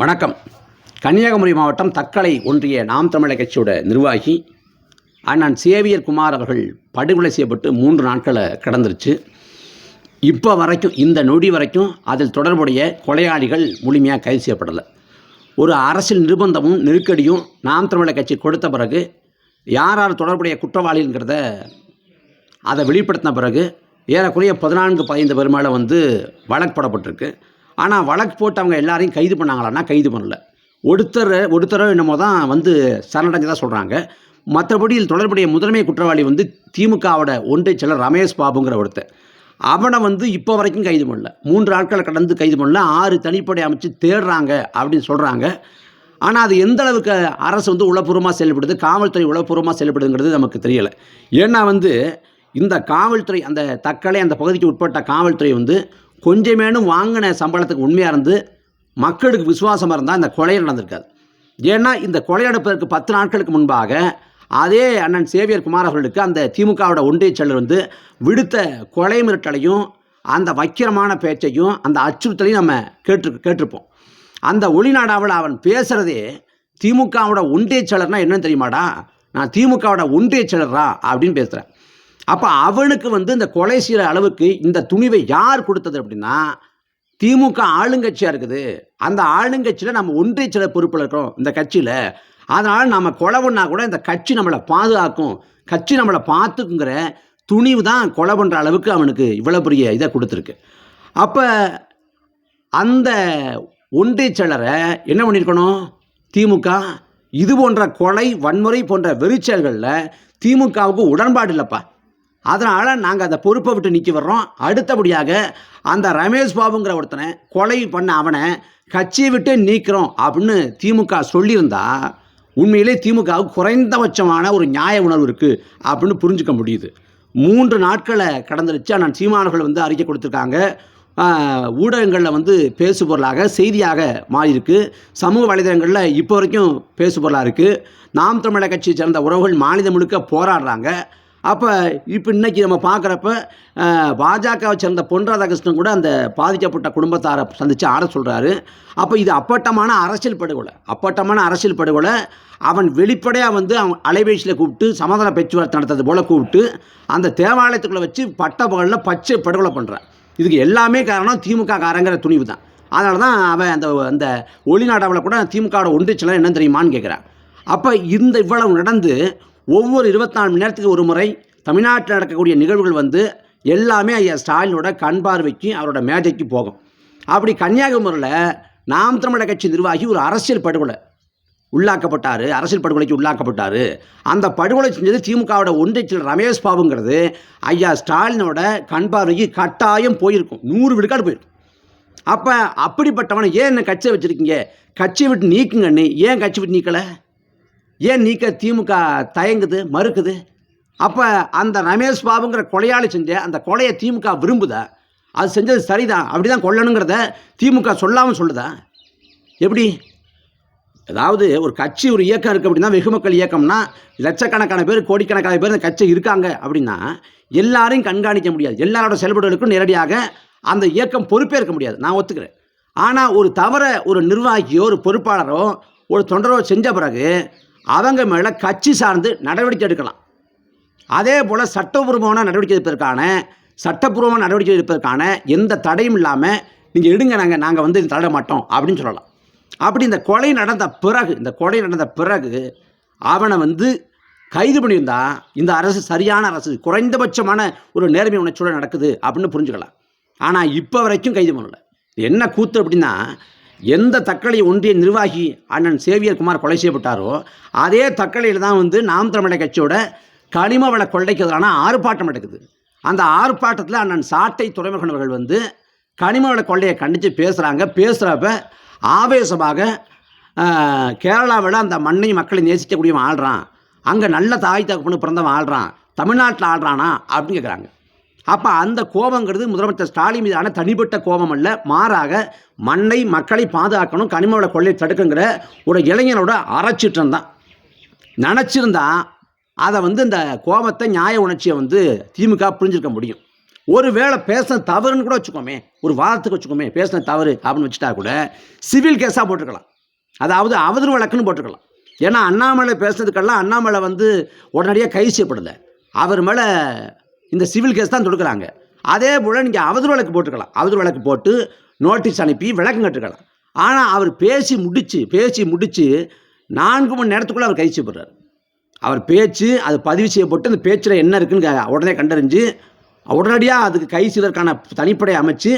வணக்கம். கன்னியாகுமரி மாவட்டம் தக்கலை ஒன்றிய நாம் தமிழக கட்சியோட நிர்வாகி அண்ணன் சேவியர் குமார் அவர்கள் படுகொலை செய்யப்பட்டு மூன்று நாட்களை கடந்துருச்சு. இப்போ வரைக்கும் இந்த நொடி வரைக்கும் அதில் தொடர்புடைய கொலையாளிகள் முழுமையாக கைது செய்யப்படலை. ஒரு அரசியல் நிர்பந்தமும் நெருக்கடியும் நாம் தமிழக கட்சி கொடுத்த பிறகு யார் யார் தொடர்புடைய குற்றவாளிங்கிறத அதை வெளிப்படுத்தின பிறகு ஏறக்குறைய பதினான்கு பதினைந்து பெருமாளை வந்து வழக்கு போடப்பட்டிருக்கு ஆனால் வழக்கு போட்டு அவங்க எல்லாரையும் கைது பண்ணாங்களான்னா கைது பண்ணல. ஒருத்தர் ஒருத்தரோ என்னமோ தான் வந்து சரணடைஞ்சதாக சொல்கிறாங்க மற்றபடி இதில் தொடர்புடைய முதன்மை குற்றவாளி வந்து திமுகவோட ஒன்றை செயலர் ரமேஷ் பாபுங்கிற ஒருத்தர். அவனை வந்து இப்போ வரைக்கும் கைது பண்ணல. மூன்று ஆட்களை கடந்து கைது பண்ணல. ஆறு தனிப்படை அமைச்சு தேடுறாங்க அப்படின்னு சொல்கிறாங்க ஆனால் அது எந்த அளவுக்கு அரசு வந்து உளப்பூர்வமாக செயல்படுது காவல்துறை உளப்பூர்வமாக செயல்படுதுங்கிறது நமக்கு தெரியலை. ஏன்னா வந்து இந்த காவல்துறை அந்த தக்கலை அந்த பகுதிக்கு உட்பட்ட காவல்துறை வந்து கொஞ்சமேனும் வாங்கின சம்பளத்துக்கு உண்மையாக இருந்து மக்களுக்கு விசுவாசமாக இருந்தால் இந்த கொலை நடந்திருக்காது. ஏன்னா இந்த கொலை நடப்பதற்கு பத்து நாட்களுக்கு முன்பாக அதே அண்ணன் சேவியர் குமார் அவர்களுக்கு அந்த திமுகவோட ஒன்றிய செயலர் வந்து விடுத்த கொலை மிரட்டலையும் அந்த வக்கிரமான பேச்சையும் அந்த அச்சுறுத்தலையும் நம்ம கேட்டு கேட்டிருப்போம். அந்த ஒளிநாடாவில் அவன் பேசுகிறதே திமுகவோட ஒன்றிய செயலர்னா என்னன்னு தெரியுமாடா? நான் திமுகவோட ஒன்றிய செயலரா அப்படின்னு பேசுகிறேன் அப்போ அவனுக்கு வந்து இந்த கொலை செய்கிற அளவுக்கு இந்த துணிவை யார் கொடுத்தது அப்படின்னா திமுக ஆளுங்கட்சியாக இருக்குது. அந்த ஆளுங்கட்சியில் நம்ம ஒன்றிய சில பொறுப்பில் இருக்கிறோம் இந்த கட்சியில். அதனால் நம்ம கொலை கூட இந்த கட்சி நம்மளை பாதுகாக்கும். கட்சி நம்மளை பார்த்துக்குங்கிற துணிவு தான் கொலை பண்ணுற அளவுக்கு அவனுக்கு இவ்வளோ பெரிய இதை கொடுத்துருக்கு. அப்போ அந்த ஒன்றிய செயலரை என்ன பண்ணியிருக்கணும்? திமுக இது போன்ற கொலை வன்முறை போன்ற வெறிச்செயல்களில் திமுகவுக்கு உடன்பாடு இல்லைப்பா. அதனால் நாங்கள் அந்த பொறுப்பை விட்டு நிற்க வர்றோம். அடுத்தபடியாக அந்த ரமேஷ் பாபுங்கிற ஒருத்தனை கொலை பண்ண அவனை கட்சியை விட்டு நீக்கிறோம் அப்படின்னு திமுக சொல்லியிருந்தா உண்மையிலே திமுகவுக்கு குறைந்தபட்சமான ஒரு நியாய உணர்வு இருக்குது அப்படின்னு புரிஞ்சுக்க முடியுது. மூன்று நாட்களை கடந்துருச்சு. ஆனால் சீமானவர்கள் வந்து அறிக்கை கொடுத்துருக்காங்க. ஊடகங்களில் வந்து பேசு பொருளாக செய்தியாக மாறியிருக்கு. சமூக வலைதளங்களில் இப்போ வரைக்கும் பேசுபொருளாக இருக்குது நாம் தமிழக கட்சியை சேர்ந்த உறவுகள் மாநிலம் முழுக்க போராடுறாங்க. அப்போ இப்போ இன்னைக்கு நம்ம பார்க்குறப்ப பாஜகவை சேர்ந்த பொன் ராதாகிருஷ்ணன் கூட அந்த பாதிக்கப்பட்ட குடும்பத்தாரை சந்தித்து ஆட சொல்கிறாரு அப்போ இது அப்பட்டமான அரசியல் படுகொலை. அப்பட்டமான அரசியல் படுகொலை. அவன் வெளிப்படையாக வந்து அவன் அலைபேசியில் கூப்பிட்டு சமாதான பேச்சுவார்த்தை நடத்துறது போல் கூப்பிட்டு அந்த தேவாலயத்துக்குள்ளே வச்சு பட்ட பகலில் பச்சை படுகொலை பண்ணுறான் இதுக்கு எல்லாமே காரணம் திமுக காரங்கிற துணிவு தான். அதனால தான் அவன் அந்த அந்த ஒளிநாடாவில் கூட திமுகவோட ஒன்றிச்சலாம் என்ன தெரியுமான்னு கேட்குறான் அப்போ இந்த இவ்வளவு நடந்து ஒவ்வொரு இருபத்தி நாலு மணி நேரத்துக்கு ஒரு முறை தமிழ்நாட்டில் நடக்கக்கூடிய நிகழ்வுகள் வந்து எல்லாமே ஐயா ஸ்டாலினோட கண் பார்வைக்கு அவரோட மேஜைக்கு போகும். அப்படி கன்னியாகுமரியில் நாம் தமிழக கட்சி நிர்வாகி ஒரு அரசியல் படுகொலை உள்ளாக்கப்பட்டார். அரசியல் படுகொலைக்கு உள்ளாக்கப்பட்டார். அந்த படுகொலை செஞ்சது திமுகவோட ஒன்றியத்தில் ரமேஷ் பாபுங்கிறது ஐயா ஸ்டாலினோட கண் பார்வைக்கு கட்டாயம் போயிருக்கும். நூறு விழுக்காடு போயிருக்கும். அப்போ அப்படிப்பட்டவனை ஏன் என்ன கட்சியை வச்சுருக்கீங்க? கட்சியை விட்டு நீக்குங்கன்னு ஏன் கட்சி விட்டு நீக்கலை? ஏன் நீக்க திமுக தயங்குது மறுக்குது? அப்போ அந்த ரமேஷ் பாபுங்கிற கொலையாளி செஞ்ச அந்த கொலையை திமுக விரும்புதா? அது செஞ்சது சரிதான் அப்படி தான் கொல்லணுங்கிறத திமுக சொல்லாமல் சொல்லுதா? எப்படி? அதாவது ஒரு கட்சி ஒரு இயக்கம் இருக்குது அப்படின்னா வெகு மக்கள் இயக்கம்னா லட்சக்கணக்கான பேர் கோடிக்கணக்கான பேர் இந்த கட்சி இருக்காங்க அப்படின்னா எல்லாரையும் கண்காணிக்க முடியாது. எல்லாரோட செயல்பாடுகளுக்கும் நேரடியாக அந்த இயக்கம் பொறுப்பேற்க முடியாது. நான் ஒத்துக்கிறேன். ஆனால் ஒரு தவற ஒரு நிர்வாகியோ ஒரு பொறுப்பாளரோ ஒரு தொண்டரோ செஞ்ச பிறகு அவங்க மேலே கட்சி சார்ந்து நடவடிக்கை எடுக்கலாம். அதே போல் சட்டபூர்வமான நடவடிக்கை எடுப்பதற்கான சட்டப்பூர்வமான நடவடிக்கை எடுப்பதற்கான எந்த தடையும் இல்லாமல் நீங்கள் எடுங்க நாங்கள் நாங்கள் வந்து தட மாட்டோம் அப்படின்னு சொல்லலாம். அப்படி இந்த கொலை நடந்த பிறகு இந்த கொலை நடந்த பிறகு அவனை வந்து கைது பண்ணியிருந்தா இந்த அரசு சரியான அரசு குறைந்தபட்சமான ஒரு நேர்மை உணர்ச்சியோடு நடக்குது அப்படின்னு புரிஞ்சுக்கலாம். ஆனால் இப்போ வரைக்கும் கைது பண்ணல. என்ன கூத்து அப்படின்னா எந்த தக்கலை ஒன்றிய நிர்வாகி அண்ணன் சேவியர் குமார் கொலை செய்யப்பட்டாரோ அதே தக்கலையில் தான் வந்து நாம் தமிழக கட்சியோட கனிம வள கொள்ளைக்கு எதிரான ஆர்ப்பாட்டம் நடக்குது. அந்த ஆர்ப்பாட்டத்தில் அண்ணன் சாட்டை துறைமுகன் அவர்கள் வந்து கனிம வள கொள்ளையை கண்டித்து பேசுகிறாங்க பேசுகிறப்ப ஆவேசமாக கேரளாவில் அந்த மண்ணை மக்களை நேசிக்கக்கூடியவன் ஆள்றான். அங்கே நல்ல தாய் தகப்பனு பிறந்தவன் ஆள்றான். தமிழ்நாட்டில் ஆள்றானா அப்படின்னு கேட்குறாங்க அப்போ அந்த கோபங்கிறது முதலமைச்சர் ஸ்டாலின் மீதான தனிப்பட்ட கோபம் அல்ல. மாறாக மண்ணை மக்களை பாதுகாக்கணும் கனிமவள கொள்ளை தடுக்குங்கிற ஒரு இளைஞனோட அரைச்சிட்டு தான். நினச்சிருந்தா அதை வந்து இந்த கோபத்தை நியாய உணர்ச்சியை வந்து திமுக புரிஞ்சிருக்க முடியும். ஒரு வேளை பேசின தவறுன்னு கூட வச்சுக்கோமே ஒரு வாதத்துக்கு வச்சுக்கோமே பேசின தவறு அப்படின்னு வச்சுட்டா கூட சிவில் கேஸாக போட்டுக்கலாம் அதாவது அவதூறு வழக்குன்னு போட்டுக்கலாம் ஏன்னா அண்ணாமலை பேசுனதுக்கெல்லாம் அண்ணாமலை வந்து உடனடியாக கைது செய்யப்படலை. அவர் மேலே இந்த சிவில் கேஸ் தான் தொடுக்கிறாங்க அதே போல் நீங்கள் அவதூறு வழக்கு போட்டுக்கலாம் அவதூறு வழக்கு போட்டு நோட்டீஸ் அனுப்பி விளக்கம் கட்டுக்கலாம். ஆனால் அவர் பேசி முடிச்சு பேசி முடித்து நான்கு மணி நேரத்துக்குள்ளே அவர் கைது செய்யப்படுறார். அவர் பேச்சு அது பதிவு செய்யப்பட்டு அந்த பேச்சில் என்ன இருக்குன்னு உடனே கண்டறிஞ்சு உடனடியாக அதுக்கு கைது செய்வதற்கான தனிப்படை அமைச்சு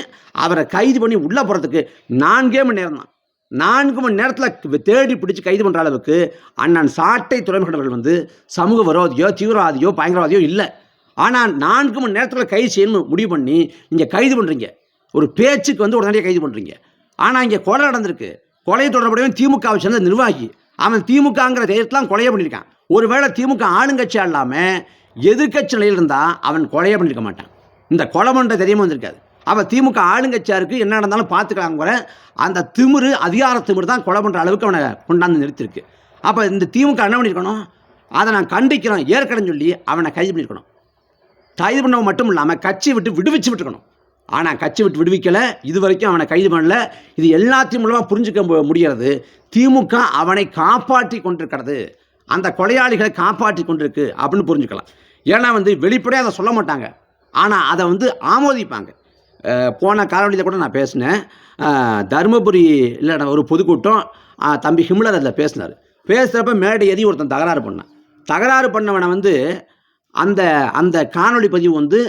அவரை கைது பண்ணி உள்ளே போகிறதுக்கு நான்கே மணி நேரம் தான். நான்கு மணி நேரத்தில் தேடி பிடிச்சி கைது பண்ணுற அளவுக்கு அண்ணன் சாட்டை துறைமுகர்கள் வந்து சமூக விரோதியோ தீவிரவாதியோ பயங்கரவாதியோ இல்லை. ஆனால் நான்கு மணி நேரத்தில் கைது செய்யணும்னு முடிவு பண்ணி நீங்கள் கைது பண்ணுறீங்க ஒரு பேச்சுக்கு வந்து உடனடியாக கைது பண்ணுறீங்க ஆனால் இங்கே கொலை நடந்திருக்கு. கொலை தொடர்புடைய திமுகவை சேர்ந்த நிர்வாகி. அவன் திமுகங்கிற தைரியத்தெலாம் கொலையை பண்ணியிருக்கான். ஒருவேளை திமுக ஆளுங்கட்சியாக இல்லாமல் எதிர்கட்சி நிலையில் இருந்தால் அவன் கொலையே பண்ணியிருக்க மாட்டான். இந்த கொலை பண்ணுற தெரியாமல் வந்திருக்காது. அவன் திமுக ஆளுங்கட்சியாக இருக்குது என்ன நடந்தாலும் பார்த்துக்கலாங்கிற அந்த திமிரு அதிகார திமிரு தான் கொலை பண்ணுற அளவுக்கு அவனை கொண்டாந்து நிறுத்திருக்கு அப்போ இந்த திமுக என்ன பண்ணியிருக்கணும்? அதை நான் கண்டிக்கிறோம். ஏற்கனவே சொல்லி அவனை கைது பண்ணியிருக்கணும். கைது பண்ண மட்டும் இல்லாமல் கட்சி விட்டு விடுவிச்சு விட்டுக்கணும். ஆனால் கட்சி விட்டு விடுவிக்கலை. இது வரைக்கும் அவனை கைது பண்ணல. இது எல்லாத்தையும் மூலமாக புரிஞ்சுக்க முடிகிறது. திமுக அவனை காப்பாற்றி கொண்டிருக்கிறது. அந்த கொலையாளிகளை காப்பாற்றி கொண்டிருக்கு அப்படின்னு புரிஞ்சுக்கலாம். ஏன்னா வந்து வெளிப்படையாக அதை சொல்ல மாட்டாங்க. ஆனால் அதை வந்து ஆமோதிப்பாங்க. போன காலவழியில் கூட நான் பேசினேன். அஹ் தருமபுரி இல்லை ஒரு பொதுக்கூட்டம். தம்பி ஹிம்லர் அதில் பேசினார். பேசுகிறப்ப மேடை ஏறி ஒருத்தன் தகராறு பண்ணான். தகராறு பண்ணவனை வந்து அந்த அந்த காணொளி பதிவு வந்து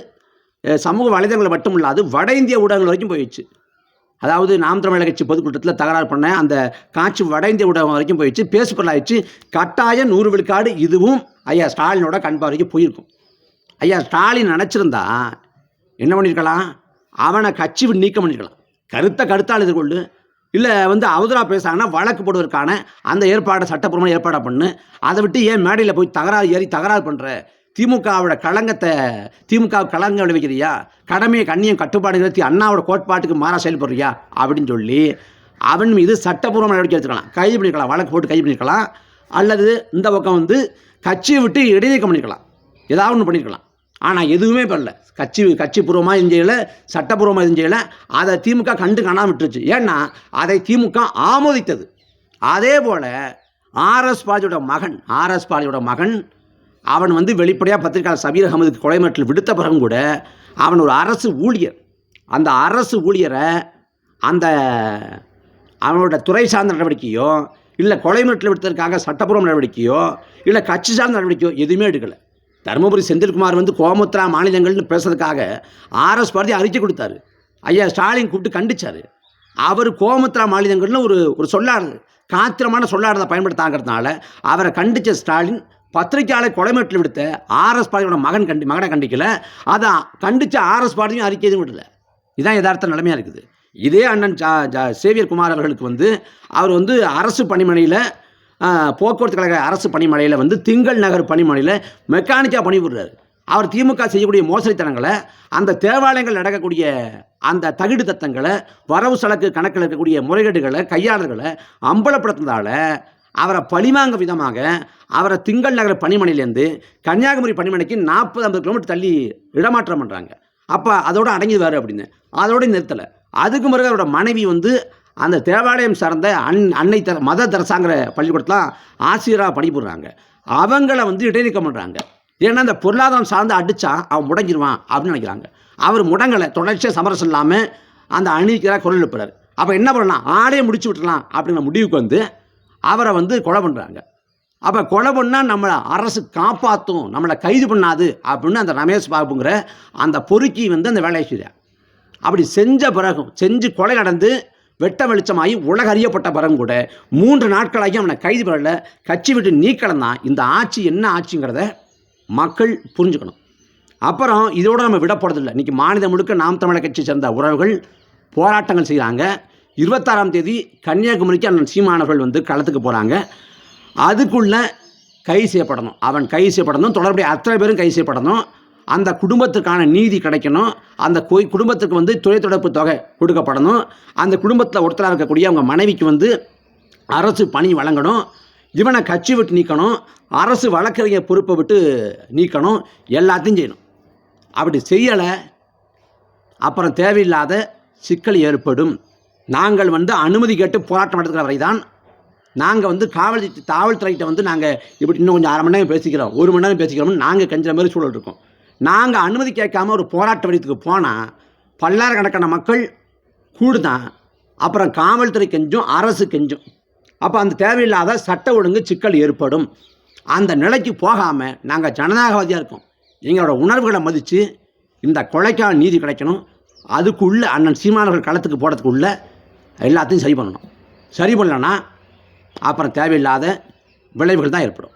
சமூக வலைதளங்களை மட்டும் இல்லாது வட இந்திய ஊடகங்கள் வரைக்கும் போயிடுச்சு. அதாவது நாம் தமிழக கட்சி பொதுக்கூட்டத்தில் தகராறு பண்ண அந்த காட்சி வட இந்திய ஊடகம் வரைக்கும் போயிடுச்சு. பேசுபொருள் ஆயிடுச்சு. கட்டாயம் நூறு விழுக்காடு இதுவும் ஐயா ஸ்டாலினோட கண் வரைக்கும் போயிருக்கும். ஐயா ஸ்டாலின் நினச்சிருந்தா என்ன பண்ணியிருக்கலாம் அவனை கட்சி நீக்கம் பண்ணியிருக்கலாம் கருத்தை கருத்தால் எதிர்கொள்ளு. இல்லை வந்து அவதூறா பேசுறாங்கன்னா வழக்கு போடுவதற்கான அந்த ஏற்பாடை சட்டப்பூர்வமான ஏற்பாடை பண்ணு. அதை விட்டு ஏன் மேடையில் போய் தகராறு ஏறி தகராறு பண்ணுற திமுகவோட களங்கத்தை திமுக களங்க விளைவிக்கிறியா? கடமையை கண்ணியம் கட்டுப்பாடு நிறுத்தி அண்ணாவோட கோட்பாட்டுக்கு மாறா செயல்படுறியா? அப்படின்னு சொல்லி அவன் மீது சட்டப்பூர்வ நடவடிக்கை எடுத்துக்கலாம். கைது பண்ணிக்கலாம் வழக்கு போட்டு கைது பண்ணிக்கலாம் அல்லது இந்த பக்கம் வந்து கட்சியை விட்டு இடைநீக்கம் பண்ணிக்கலாம் ஏதாவது ஒன்று பண்ணியிருக்கலாம் ஆனால் எதுவுமே பண்ணல. கட்சி கட்சி பூர்வமாக எதுவும் செய்யலை சட்டப்பூர்வமாக எதுவும் செய்யலை. அதை திமுக கண்டு காணாம விட்டுருச்சு. ஏன்னா அதை திமுக ஆமோதித்தது. அதே போல் ஆர்எஸ் பாஜியோட மகன் ஆர்எஸ் பாலியோட மகன் அவன் வந்து வெளிப்படையாக பத்திரிகையாளர் சபீர் அகமதுக்கு கொலை மிரட்டல் விடுத்த பிறகும் கூட அவன் ஒரு அரசு ஊழியர். அந்த அரசு ஊழியரை அந்த அவனோட துறை சார்ந்த நடவடிக்கையோ இல்லை கொலை மிரட்டல் விடுத்ததற்காக சட்டப்பூர்வ நடவடிக்கையோ இல்லை கட்சி சார்ந்த நடவடிக்கையோ எதுவுமே எடுக்கலை. தருமபுரி செந்தில்குமார் வந்து கோமுத்ரா மாநிலங்கள்னு பேசுறதுக்காக ஆர்எஸ் பாரதி அறிக்கை கொடுத்தாரு. ஐயா ஸ்டாலின் கூப்பிட்டு கண்டிச்சார். அவர் கோமுத்ரா மாநிலங்கள்னு ஒரு ஒரு சொல்லாடுது காத்திரமான சொல்லாடுறதை பயன்படுத்தாங்கிறதுனால அவரை கண்டித்த ஸ்டாலின் பத்திரிக்கையாளர் கொலை மிரட்டல் விடுத்த ஆர்எஸ் பாரதியோட மகன் கண்டி மகனை கண்டிக்கல. அதை கண்டித்த ஆர்எஸ் பாரதியும் அறிக்கை எதுவும் விடல. இதுதான் யதார்த்த நிலைமையாக இருக்குது. இதே அண்ணன் ஜா ஜா சேவியர் குமார் அவர்களுக்கு வந்து அவர் வந்து அரசு பணிமனையில் போக்குவரத்து கழக அரசு பணிமனையில் வந்து திங்கள் நகர் பணிமனையில் மெக்கானிக்காக பணிபுரிறாரு. அவர் திமுக செய்யக்கூடிய மோசடித்தனங்களை அந்த தேவாலயங்கள் நடக்கக்கூடிய அந்த தகுடு தத்தங்களை வரவு செலக்கு கணக்கில் இருக்கக்கூடிய முறைகேடுகளை கையாளர்களை அம்பலப்படுத்துனதால அவரை பழிவாங்க விதமாக அவரை திங்கள் நகர பணிமனையிலேருந்து கன்னியாகுமரி பணிமனைக்கு நாற்பது ஐம்பது கிலோமீட்டர் தள்ளி இடமாற்றம் பண்ணுறாங்க அப்போ அதோட அடங்கிடுவார் அப்படின்னு. அதோட நிறுத்தலை. அதுக்கு பிறகு அவரோட மனைவி வந்து அந்த தேவாலயம் சார்ந்த அன் அன்னை தர மத தரசாங்கிற பள்ளிக்கூடத்தில் ஆசிரியராக பணிபுரிறாங்க. அவங்கள வந்து இடைநீக்கம் பண்ணுறாங்க ஏன்னா அந்த பொருளாதாரம் சார்ந்து அடித்தா அவன் முடங்கிடுவான் அப்படின்னு நினைக்கிறாங்க. அவர் முடங்கலை. தொடர்ச்சியாக சமரசம் இல்லாமல் அந்த அணிக்கிற குரல் எழுப்புறாரு. அப்போ என்ன பண்ணலாம்? ஆடே முடிச்சு விட்டுறலாம் அப்படிங்கிற முடிவுக்கு வந்து அவரை வந்து கொலை பண்ணுறாங்க அப்போ கொலை பண்ணால் நம்மளை அரசு காப்பாற்றும் நம்மளை கைது பண்ணாது அப்படின்னு அந்த ரமேஷ் பாபுங்கிற அந்த பொறுக்கி வந்து அந்த வேலையை செய்கிறார் அப்படி செஞ்ச பிறகும் செஞ்சு கொலை நடந்து வெட்ட வெளிச்சமாகி உலக அறியப்பட்ட பிறகும் கூட மூன்று நாட்களாகி அவனை கைது பண்ணல கட்சி விட்டு நீக்கலாம் தான் இந்த ஆட்சி என்ன ஆட்சிங்கிறத மக்கள் புரிஞ்சுக்கணும். அப்புறம் இதோடு நம்ம விடப்படுறதில்லை இன்றைக்கி மாநிலம் முழுக்க நாம் தமிழர் கட்சி சேர்ந்த உறவுகள் போராட்டங்கள் செய்கிறாங்க இருபத்தாறாம் தேதி கன்னியாகுமரிக்கு அண்ணன் சீமானவர்கள் வந்து களத்துக்கு போகிறாங்க அதுக்குள்ளே கைது செய்யப்படணும். அவன் கைது செய்யப்படணும். தொடர்புடைய அத்தனை பேரும் கைது செய்யப்படணும். அந்த குடும்பத்துக்கான நீதி கிடைக்கணும். அந்த கோய் குடும்பத்துக்கு வந்து தொழில் தொடர்பு தொகை கொடுக்கப்படணும். அந்த குடும்பத்தில் ஒருத்தராக இருக்கக்கூடிய அவங்க மனைவிக்கு வந்து அரசு பணி வழங்கணும். இவனை கட்சி விட்டு நீக்கணும். அரசு வழக்கறிஞர் பொறுப்பை விட்டு நீக்கணும். எல்லாத்தையும் செய்யணும். அப்படி செய்யலை. அப்புறம் தேவையில்லாத சிக்கல் ஏற்படும். நாங்கள் வந்து அனுமதி கேட்டு போராட்டம் நடத்துகிற வரை தான் நாங்கள் வந்து காவல் காவல்துறைகிட்ட வந்து நாங்கள் இப்படி இன்னும் கொஞ்சம் அரை மணி நேரம் பேசிக்கிறோம் ஒரு மணி நேரம் பேசிக்கிறோம்னு நாங்கள் கெஞ்சுற மாதிரி சூழல் இருக்கும். நாங்கள் அனுமதி கேட்காம ஒரு போராட்ட வடிவத்துக்கு போனால் பல்லாயிரக்கணக்கான மக்கள் கூடுதான் அப்புறம் காவல்துறை கெஞ்சும் அரசு கெஞ்சும். அப்போ அந்த தேவையில்லாத சட்ட ஒழுங்கு சிக்கல் ஏற்படும். அந்த நிலைக்கு போகாமல் நாங்கள் ஜனநாயகவாதியாக இருக்கோம். எங்களோட உணர்வுகளை மதித்து இந்த கொலைக்கான நீதி கிடைக்கணும். அதுக்குள்ளே அண்ணன் சீமானவர்கள் களத்துக்கு போகிறதுக்குள்ளே எல்லாத்தையும் சரி பண்ணணும். சரி பண்ணலன்னா அப்புறம் தேவையில்லாத விளைவுகள் தான் ஏற்படும்.